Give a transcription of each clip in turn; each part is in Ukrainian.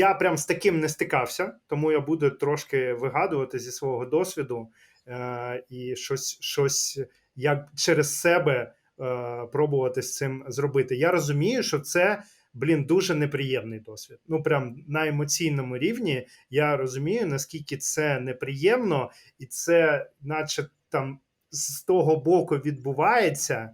я прям з таким не стикався, тому я буду трошки вигадувати зі свого досвіду е, і щось, щось як через себе е, пробувати з цим зробити. Я розумію, що це. Блін, дуже неприємний досвід. Ну, прям на емоційному рівні я розумію, наскільки це неприємно, і це, наче там з того боку відбувається,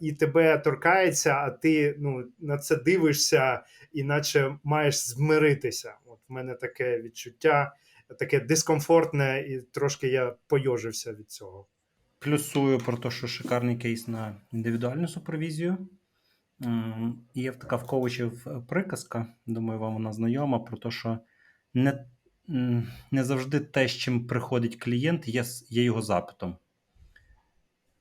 і тебе торкається, а ти ну, на це дивишся, іначе маєш змиритися. От в мене таке відчуття, таке дискомфортне, і трошки я пойожився від цього. Плюсую про те, що шикарний кейс на індивідуальну супервізію. Є така в коучів приказка, думаю, вам вона знайома, про те, що не, не завжди те, з чим приходить клієнт, є, є його запитом.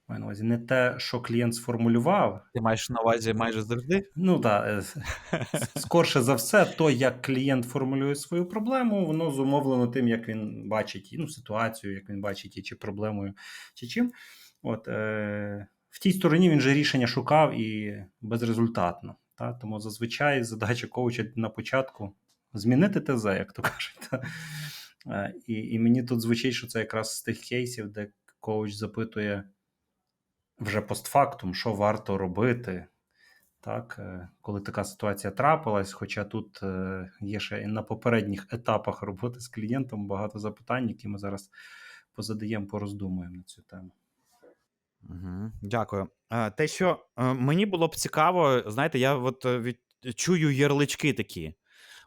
Маю на увазі, не те, що клієнт сформулював. Ти маєш на увазі майже завжди? Ну так, скорше за все, то, як клієнт формулює свою проблему, воно зумовлено тим, як він бачить ну, ситуацію, як він бачить її, чи проблемою, чи чим. От, е, в тій стороні він же рішення шукав і безрезультатно. Та? Тому зазвичай задача коуча на початку змінити ТЗ, як то кажуть. Та? Е, і, і мені тут звучить, що це якраз з тих кейсів, де коуч запитує вже постфактум, що варто робити. Так, е, коли така ситуація трапилась, хоча тут е, є ще на попередніх етапах роботи з клієнтом багато запитань, які ми зараз позадаємо, пороздумуємо на цю тему. Угу, дякую. Е, Те, що мені було б цікаво, знаєте, я от від, чую ярлички такі.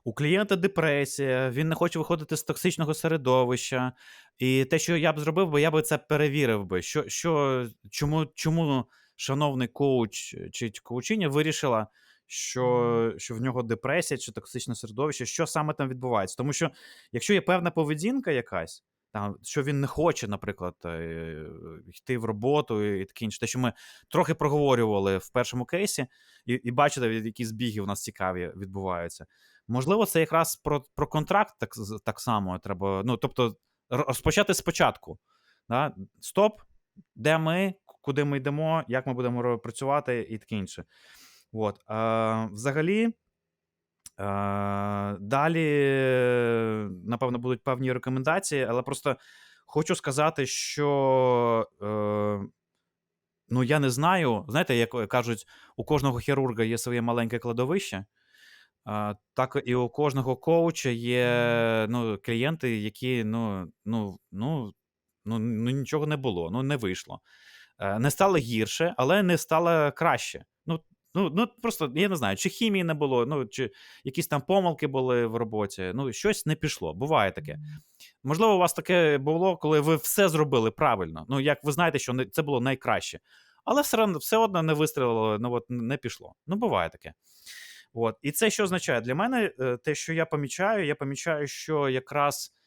У клієнта депресія, він не хоче виходити з токсичного середовища. І те, що я б зробив, би, я би це перевірив би. Що, що, чому, чому шановний коуч чи коучиня вирішила, що, що в нього депресія чи токсичне середовище, що саме там відбувається? Тому що якщо є певна поведінка якась, там, що він не хоче, наприклад, е, йти в роботу і таке інше. Те, що ми трохи проговорювали в першому кейсі, і, і бачите, які збіги у нас цікаві відбуваються. Можливо, це якраз про, про контракт так, так само треба. Ну, тобто, розпочати спочатку. Да? Стоп, де ми, куди ми йдемо, як ми будемо працювати і таке інше. От. А, взагалі. Е, Далі, е, напевно, будуть певні рекомендації, але просто хочу сказати, що е, ну, я не знаю. Знаєте, як кажуть, у кожного хірурга є своє маленьке кладовище. Е, Так і у кожного коуча є ну, клієнти, які ну, ну, ну, ну, ну нічого не було, ну не вийшло. Е, Не стало гірше, але не стало краще. Ну, ну, ну просто я не знаю, чи хімії не було, ну чи якісь там помилки були в роботі. Ну, щось не пішло. Буває таке. Можливо, у вас таке було, коли ви все зробили правильно. Ну, як ви знаєте, що це було найкраще. Але все одно, все одно не вистрілило, ну от не пішло. Ну, буває таке. От. І це що означає? Для мене е, те, що я помічаю, я помічаю, що якраз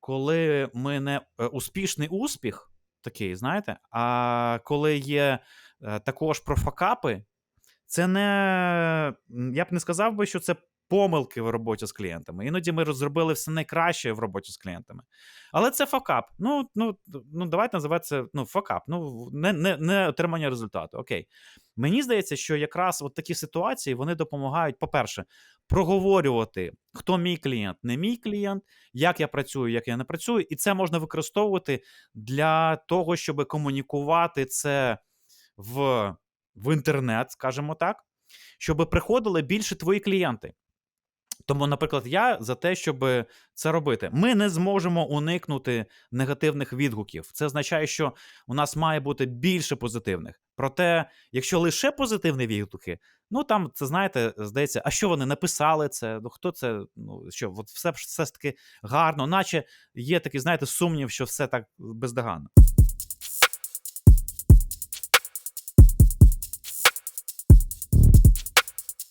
коли ми не е, успішний успіх, такий, знаєте, а коли є е, також про факапи, це не. Я б не сказав би, що це помилки в роботі з клієнтами. Іноді ми зробили все найкраще в роботі з клієнтами. Але це факап. Ну, ну, ну давайте називати це ну, факап. Ну, не, не, не отримання результату. Окей. Мені здається, що якраз от такі ситуації вони допомагають, по-перше, проговорювати, хто мій клієнт, не мій клієнт, як я працюю, як я не працюю, і це можна використовувати для того, щоб комунікувати це в, в інтернет, скажімо так, щоб приходили більше твої клієнти. Тому, наприклад, я за те, щоб це робити. Ми не зможемо уникнути негативних відгуків. Це означає, що у нас має бути більше позитивних. Проте, якщо лише позитивні відгуки, ну там це знаєте, здається, а що вони написали це? Ну хто це? Ну що, от все, все таки гарно, наче є такий, знаєте, сумнів, що все так бездоганно.